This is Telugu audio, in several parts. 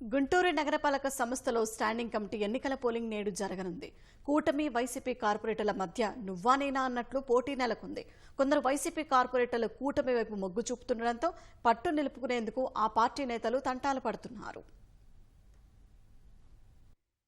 గుంటూరు నగరపాలక సంస్థలో స్టాండింగ్ కమిటీ ఎన్నికల పోలింగ్ నేడు జరగనుంది. కూటమి వైసీపీ కార్పొరేటర్ల మధ్య నువ్వానేనా అన్నట్లు పోటీ నెలకొంది. కొందరు వైసీపీ కార్పొరేటర్లు కూటమి వైపు మొగ్గు చూపుతుండటంతో పట్టు నిలుపుకునేందుకు ఆ పార్టీ నేతలు తంటాలు పడుతున్నారు.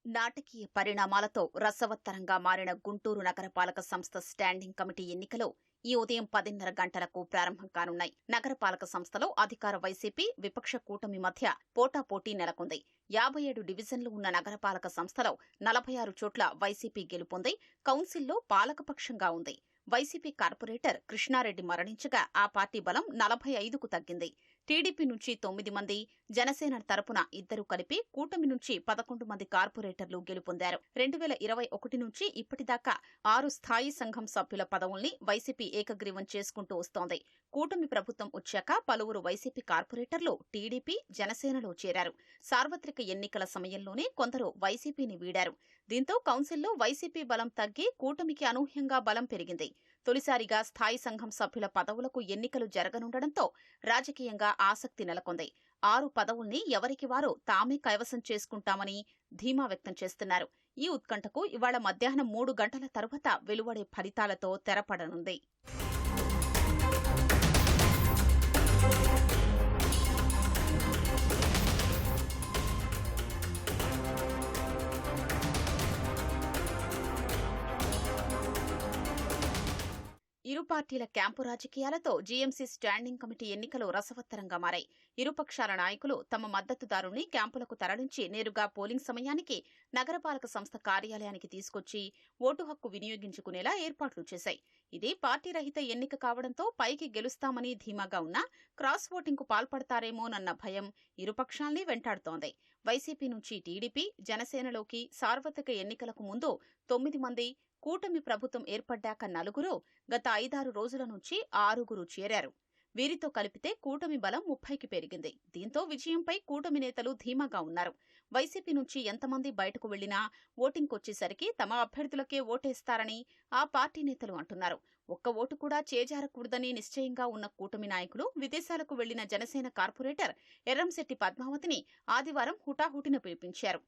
నాటకీయ పరిణామాలతో రసవత్తరంగా మారిన గుంటూరు నగరపాలక సంస్థ స్టాండింగ్ కమిటీ ఎన్నికలు ఈ ఉదయం పదిన్నర గంటలకు ప్రారంభం కానున్నాయి. నగరపాలక సంస్థలో అధికార వైసీపీ విపక్ష కూటమి మధ్య పోటాపోటీ నెలకొంది. యాభై ఏడు డివిజన్లు ఉన్న నగరపాలక సంస్థలో నలభై ఆరు చోట్ల వైసీపీ గెలుపొంది కౌన్సిల్లో పాలకపక్షంగా ఉంది. వైసీపీ కార్పొరేటర్ కృష్ణారెడ్డి మరణించగా ఆ పార్టీ బలం నలభై ఐదుకు తగ్గింది. టీడీపీ నుంచి తొమ్మిది మంది జనసేన తరపున ఇద్దరు కలిపి కూటమి నుంచి పదకొండు మంది కార్పొరేటర్లు గెలుపొందారు రెండు వేల ఇరవై ఒకటి నుంచి ఇప్పటిదాకా ఆరు స్థాయి సంఘం సభ్యుల పదవుల్ని వైసీపీ ఏకగ్రీవం చేసుకుంటూ వస్తోంది. కూటమి ప్రభుత్వం వచ్చాక పలువురు వైసీపీ కార్పొరేటర్లు టీడీపీ జనసేనలో చేరారు. సార్వత్రిక ఎన్నికల సమయంలోనే కొందరు వైసీపీని వీడారు. దీంతో కౌన్సిల్లో వైసీపీ బలం తగ్గి కూటమికి అనూహ్యంగా బలం పెరిగింది. తొలిసారిగా స్థాయి సంఘం సభ్యుల పదవులకు ఎన్నికలు జరగనుండటంతో రాజకీయంగా ఆసక్తి నెలకొంది. ఆరు పదవుల్ని ఎవరికి వారు తామే కైవసం చేసుకుంటామని ధీమా వ్యక్తం చేస్తున్నారు. ఈ ఉత్కంఠకు ఇవాళ మధ్యాహ్నం మూడు గంటల తరువాత వెలువడే ఫలితాలతో తెరపడనుంది. ఇరు పార్టీల క్యాంపు రాజకీయాలతో జీఎంసీ స్టాండింగ్ కమిటీ ఎన్నికలు రసవత్తరంగా మారాయి. ఇరుపక్షాల నాయకులు తమ మద్దతుదారుని క్యాంపులకు తరలించి నేరుగా పోలింగ్ సమయానికి నగరపాలక సంస్థ కార్యాలయానికి తీసుకొచ్చి ఓటు హక్కు వినియోగించుకునేలా ఏర్పాట్లు చేశాయి. ఇది పార్టీ రహిత ఎన్నిక కావడంతో పైకి గెలుస్తామని ధీమాగా ఉన్నా క్రాస్ ఓటింగ్కు పాల్పడతారేమోనన్న భయం ఇరుపక్షాల్ని వెంటాడుతోంది. వైసీపీ నుంచి టీడీపీ జనసేనలోకి సార్వత్రిక ఎన్నికలకు ముందు తొమ్మిది మంది కూటమి ప్రభుత్వం ఏర్పడ్డాక నలుగురు గత ఐదారు రోజుల నుంచి ఆరుగురు చేరారు. వీరితో కలిపితే కూటమి బలం ముప్పైకి పెరిగింది. దీంతో విజయంపై కూటమి నేతలు ధీమాగా ఉన్నారు. వైసీపీ నుంచి ఎంతమంది బయటకు వెళ్ళినా ఓటింగ్కొచ్చేసరికి తమ అభ్యర్థులకే ఓటేస్తారని ఆ పార్టీ నేతలు అంటున్నారు. ఒక్క ఓటు కూడా చేజారకూడదని నిశ్చయంగా ఉన్న కూటమి నాయకులు విదేశాలకు వెళ్ళిన జనసేన కార్పొరేటర్ ఎర్రంశెట్టి పద్మావతిని ఆదివారం హుటాహుటిన పిలిపించారు.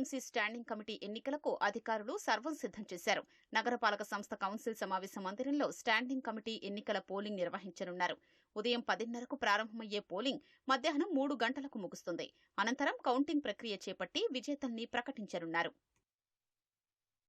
టీఎంసీ స్టాండింగ్ కమిటీ ఎన్నికలకు అధికారులు సర్వం సిద్ధం చేశారు. నగరపాలక సంస్థ కౌన్సిల్ సమావేశ మందిరంలో స్టాండింగ్ కమిటీ ఎన్నికల పోలింగ్ నిర్వహించనున్నారు. ఉదయం పదిన్నరకు ప్రారంభమయ్యే పోలింగ్ మధ్యాహ్నం మూడు గంటలకు ముగుస్తుంది. అనంతరం కౌంటింగ్ ప్రక్రియ చేపట్టి విజేతల్ని ప్రకటించనున్నారు.